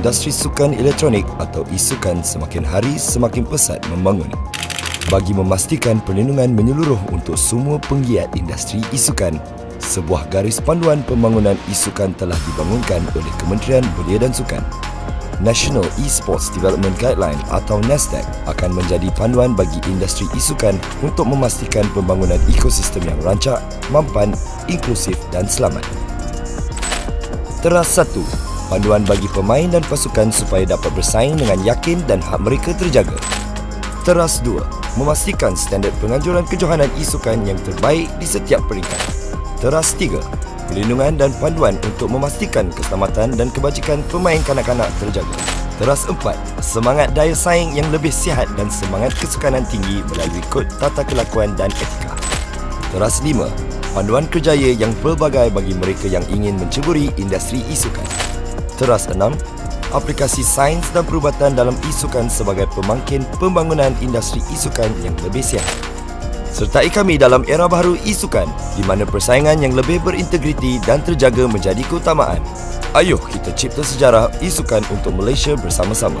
industri sukan elektronik atau isukan semakin hari semakin pesat membangun. Bagi memastikan perlindungan menyeluruh untuk semua penggiat industri isukan, sebuah garis panduan pembangunan isukan telah dibangunkan oleh Kementerian Belia dan Sukan. National Esports Development Guideline atau NASDAQ akan menjadi panduan bagi industri isukan untuk memastikan pembangunan ekosistem yang rancak, mampan, inklusif dan selamat. Teras 1. Panduan bagi pemain dan pasukan supaya dapat bersaing dengan yakin dan hak mereka terjaga. Teras 2. Memastikan standard penganjuran kejohanan isukan yang terbaik di setiap peringkat. Teras 3. Perlindungan dan panduan untuk memastikan keselamatan dan kebajikan pemain kanak-kanak terjaga. Teras 4. Semangat daya saing yang lebih sihat dan semangat kesukanan tinggi melalui kod tata kelakuan dan etika. Teras 5. Panduan kerjaya yang pelbagai bagi mereka yang ingin menceburi industri isukan. Teras 6. Aplikasi sains dan perubatan dalam isukan sebagai pemangkin pembangunan industri isukan yang lebih sihat. Sertai kami dalam era baru isukan di mana persaingan yang lebih berintegriti dan terjaga menjadi keutamaan. Ayuh kita cipta sejarah isukan untuk Malaysia bersama-sama.